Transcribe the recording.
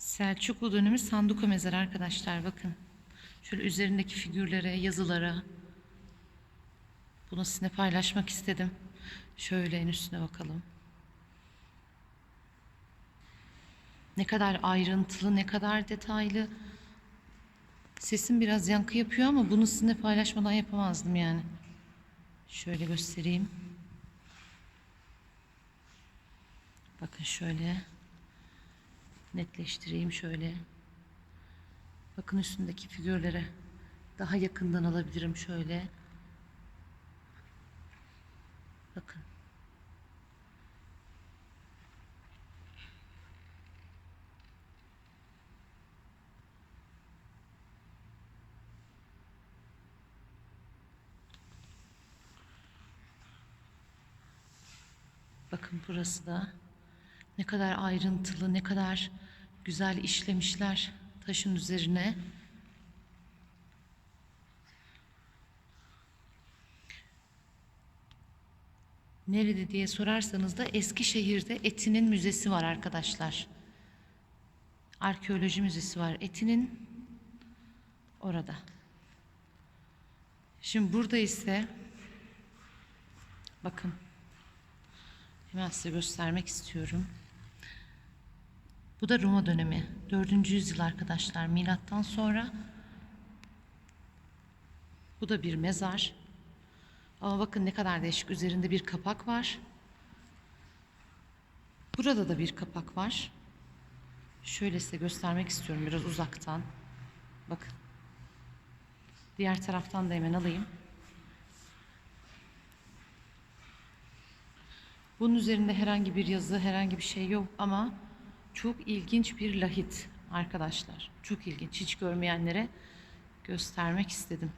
Selçuklu dönemi Sanduka mezarı arkadaşlar bakın. Şöyle üzerindeki figürlere, yazılara. Bunu sizinle paylaşmak istedim. Şöyle en üstüne bakalım. Ne kadar ayrıntılı, ne kadar detaylı. Sesim biraz yankı yapıyor ama bunu sizinle paylaşmadan yapamazdım yani. Şöyle göstereyim. Bakın şöyle netleştireyim şöyle. Bakın üstündeki figürlere daha yakından alabilirim şöyle. Bakın. Bakın burası da ne kadar ayrıntılı, ne kadar güzel işlemişler taşın üzerine. Nerede diye sorarsanız da Eskişehir'de Eti'nin müzesi var arkadaşlar. Arkeoloji müzesi var. Eti'nin orada. Şimdi burada ise bakın hemen size göstermek istiyorum. Bu da Roma dönemi. 4. yüzyıl arkadaşlar milattan sonra. Bu da bir mezar. Ama bakın ne kadar değişik. Üzerinde bir kapak var. Burada da bir kapak var. Şöyle size göstermek istiyorum biraz uzaktan. Bakın. Diğer taraftan da hemen alayım. Bunun üzerinde herhangi bir yazı, herhangi bir şey yok ama çok ilginç bir lahit arkadaşlar. Çok ilginç. Hiç görmeyenlere göstermek istedim.